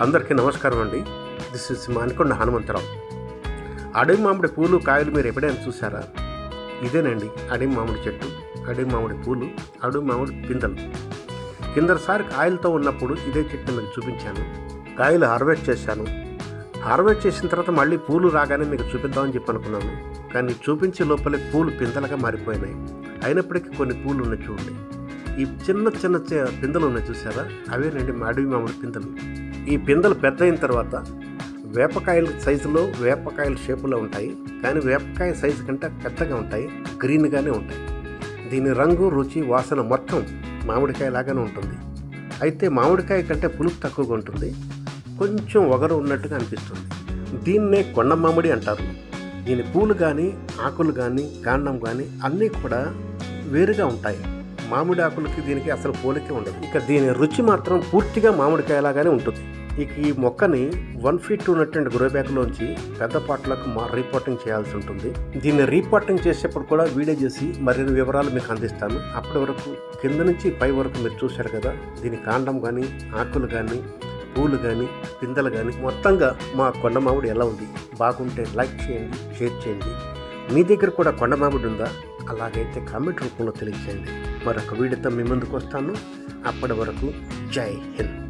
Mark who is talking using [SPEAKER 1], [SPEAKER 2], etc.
[SPEAKER 1] అందరికీ నమస్కారం అండి. This is Manikonda Hanumantharao. అడవి మామిడి పూలు కాయలు మీరు ఎప్పుడైనా చూసారా ఇదేనండి అడవి మామిడి చెట్టు అడవి మామిడి పూలు అడవి మామిడి పిందెలు. కిందసారి కాయలతో ఉన్నప్పుడు ఇదే చెట్టుని మీకు చూపించాను. కాయలు హార్వెస్ట్ చేశాను. హార్వెస్ట్ చేసిన తర్వాత మళ్ళీ పూలు రాగానే మీకు చూపిద్దామని చెప్పి అనుకున్నాను. కానీ చూపించే లోపలే పూలు పిందెలుగా మారిపోయినాయి. అయినప్పటికీ కొన్ని పూలు ఉన్నాయి చూడండి. ఈ చిన్న చిన్న చి- పిందెలు ఉన్నాయి చూసారా అవేనండి మా అడవి మామిడి పిందెలు. ఈ పిందెలు పెద్ద అయిన తర్వాత వేపకాయల సైజులో వేపకాయల షేపులో ఉంటాయి. కానీ వేపకాయ సైజు కంటే పెద్దగా ఉంటాయి. గ్రీన్గానే ఉంటాయి. దీని రంగు రుచి వాసన మొత్తం మామిడికాయ లాగానే ఉంటుంది. అయితే మామిడికాయ కంటే పులుపు తక్కువగా ఉంటుంది. కొంచెం ఒగరు ఉన్నట్టుగా అనిపిస్తుంది. దీన్నే కొండ మామిడి అంటారు. దీని పూలు కానీ ఆకులు కానీ కాండం కానీ అన్నీ కూడా వేరుగా ఉంటాయి. మామిడి ఆకులకి దీనికి అసలు పోలికే ఉండదు. ఇక దీని రుచి మాత్రం పూర్తిగా మామిడికాయలాగానే ఉంటుంది. ఇక ఈ మొక్కని వన్ ఫీట్ ఉన్నటువంటి గ్రో బ్యాగ్లోంచి పెద్ద పాటలకు మా రీపోర్టింగ్ చేయాల్సి ఉంటుంది. దీన్ని రీపోర్టింగ్ చేసేప్పుడు కూడా వీడియో చేసి మరిన్ని వివరాలు మీకు అందిస్తాను. అప్పటి వరకు కింద నుంచి పై వరకు మీరు చూశారు కదా దీని కాండం కానీ ఆకులు కానీ పూలు కానీ పిందెలు కానీ మొత్తంగా మా కొండ మామిడి ఎలా ఉంది? బాగుంటే లైక్ చేయండి షేర్ చేయండి. మీ దగ్గర కూడా కొండ మామిడి ఉందా? అలాగైతే కామెంట్ రూపంలో తెలియజేయండి. మరొక వీడియోతో మీ ముందుకు వస్తాను. అప్పటి వరకు జై హింద్.